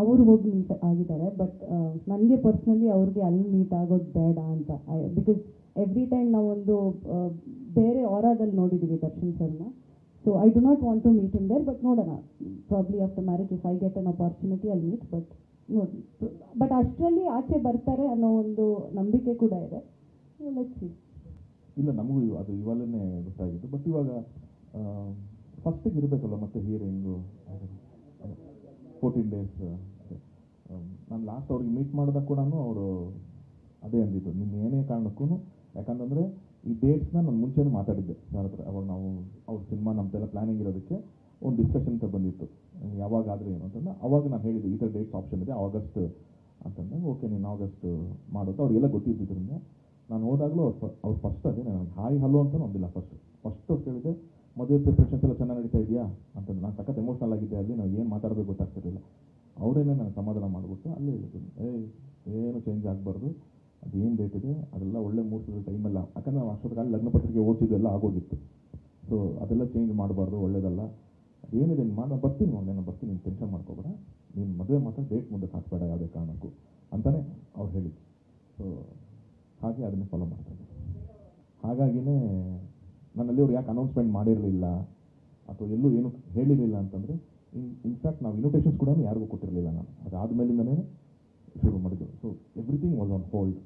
ಅವರು ಹೋಗಿ ಮೀಟ್ ಆಗಿದ್ದಾರೆ ಬಟ್ ನನಗೆ ಪರ್ಸ್ನಲಿ ಅವ್ರಿಗೆ ಅಲ್ಲಿ ಮೀಟ್ ಆಗೋದು ಬೇಡ ಅಂತ. ಬಿಕಾಸ್ ಎವ್ರಿ ಟೈಮ್ ನಾವೊಂದು ಬೇರೆ ಆರಾದಲ್ಲಿ ನೋಡಿದ್ದೀವಿ ದರ್ಶನ್ ಸರ್ನ. So I do not want to meet in there but ನೋಡೋಣ. Probably after marriage if I get an opportunity ಅಲ್ಲಿ ಮೀಟ್ ಬಟ್ ನೋಡಿ ಬಟ್ ಅಷ್ಟರಲ್ಲಿ ಆಚೆ ಬರ್ತಾರೆ ಅನ್ನೋ ಒಂದು ನಂಬಿಕೆ ಕೂಡ ಇದೆ. ಇಲ್ಲ, ನಮಗೂ ಅದು ಇವಾಗಲೇ ಗೊತ್ತಾಗಿತ್ತು ಬಟ್ ಇವಾಗ ಫಸ್ಟಿಗೆ ಇರಬೇಕಲ್ಲ ಮತ್ತೆ ಹಿಯರಿಂಗು ಫೋರ್ಟೀನ್ ಡೇಸ್ ನಾನು ಲಾಸ್ಟ್ ಅವ್ರಿಗೆ ಮೀಟ್ ಮಾಡಿದಾಗ ಕೂಡ ಅವರು ಅದೇ ಅಂದಿದ್ದು ನಿಮ್ಮ ಏನೇ ಕಾರಣಕ್ಕೂ, ಯಾಕಂತಂದರೆ ಈ ಡೇಟ್ಸ್ನ ನಾನು ಮುಂಚೆನೇ ಮಾತಾಡಿದ್ದೆ. ಸರ್ ಹತ್ರ ಅವಾಗ ನಾವು ಅವ್ರ ಸಿನಿಮಾ ನಮ್ಮದೆಲ್ಲ ಪ್ಲಾನಿಂಗ್ ಇರೋದಕ್ಕೆ ಒಂದು ಡಿಸ್ಕಷನ್ ಅಂತ ಬಂದಿತ್ತು. ಯಾವಾಗ ಆದರೆ ಏನು ಅಂತಂದ್ರೆ ಅವಾಗ ನಾನು ಹೇಳಿದ್ದೆ ಈ ಥರ ಡೇಟ್ಸ್ ಆಪ್ಷನ್ ಇದೆ ಆಗಸ್ಟ್ ಅಂತಂದಾಗ ಓಕೆ ನೀನು ಆಗಸ್ಟ್ ಮಾಡೋದು. ಅವ್ರಿಗೆಲ್ಲ ಗೊತ್ತಿದ್ದರಿಂದ ನಾನು ಹೋದಾಗಲೂ ಅವ್ರು ಅವ್ರು ಫಸ್ಟ್ ಅದೇ ನನಗೆ ಹಾಯ್ ಹಲೋ ಅಂತ ಒಂದಿಲ್ಲ ಫಸ್ಟ್ ಫಸ್ಟ್ ಅವ್ರು ಕೇಳಿದೆ ಮದುವೆ ಪ್ರಿಪ್ರೇಷನ್ಸ್ ಎಲ್ಲ ಚೆನ್ನಾಗಿ ನಡೀತಾ ನಾನು ಸಖತ್ ಎಮೋಷ್ನಲ್ ಆಗಿದ್ದೆ, ಅಲ್ಲಿ ನಾವು ಏನು ಮಾತಾಡಬೇಕು ಗೊತ್ತಾಗ್ತಿರಲಿಲ್ಲ. ಅವರೇನೆ ನಾನು ಸಮಾಧಾನ ಮಾಡಿಬಿಟ್ಟು ಅಲ್ಲೇ ಏ ಏನು ಚೇಂಜ್ ಆಗಬಾರ್ದು. ಅದೇನು ಡೇಟ್ ಇದೆ, ಅದೆಲ್ಲ ಒಳ್ಳೆ ಮೂರ್ಸದ ಟೈಮೆಲ್ಲ ಯಾಕಂದ್ರೆ ನಾವು ಅಷ್ಟೊತ್ತಿಗೆ ಲಗ್ನ ಪತ್ರಿಕೆ ಎಲ್ಲ ಆಗೋಗಿತ್ತು ಸೊ ಅದೆಲ್ಲ ಚೇಂಜ್ ಮಾಡಬಾರ್ದು, ಒಳ್ಳೇದಲ್ಲ. ಏನಿದೆ ನಿಮ್ಮ ನಾನು ಬರ್ತೀನಿ ನಾನು ಬರ್ತೀನಿ, ನೀನು ಟೆನ್ಷನ್ ಮಾಡ್ಕೋಬೇಡ. ನೀನು ಮದುವೆ ಮಾತ್ರ ಡೇಟ್ ಮುಂದೆ ಹಾಕಬೇಡ ಯಾವುದೇ ಕಾರಣಕ್ಕೂ ಅಂತಲೇ ಅವ್ರು ಹೇಳಿದ್ರು. ಸೊ ಹಾಗೆ ಅದನ್ನೇ ಫಾಲೋ ಮಾಡ್ತಾರೆ ಹಾಗಾಗಿನೇ ನನ್ನಲ್ಲಿ ಅವ್ರು ಯಾಕೆ ಅನೌನ್ಸ್ಮೆಂಟ್ ಮಾಡಿರಲಿಲ್ಲ? ಅಥವಾ ಎಲ್ಲೂ ಏನು ಹೇಳಿರಲಿಲ್ಲ ಅಂತಂದರೆ, ಇನ್ ಇನ್ಫ್ಯಾಕ್ಟ್ ನಾವು ಇನ್ವಿಟೇಷನ್ಸ್ ಕೂಡ ಯಾರಿಗೂ ಕೊಟ್ಟಿರಲಿಲ್ಲ ನಾನು. ಅದಾದ ಮೇಲಿಂದನೇ ಶುರು ಮಾಡಿದ್ದು. So everything was on hold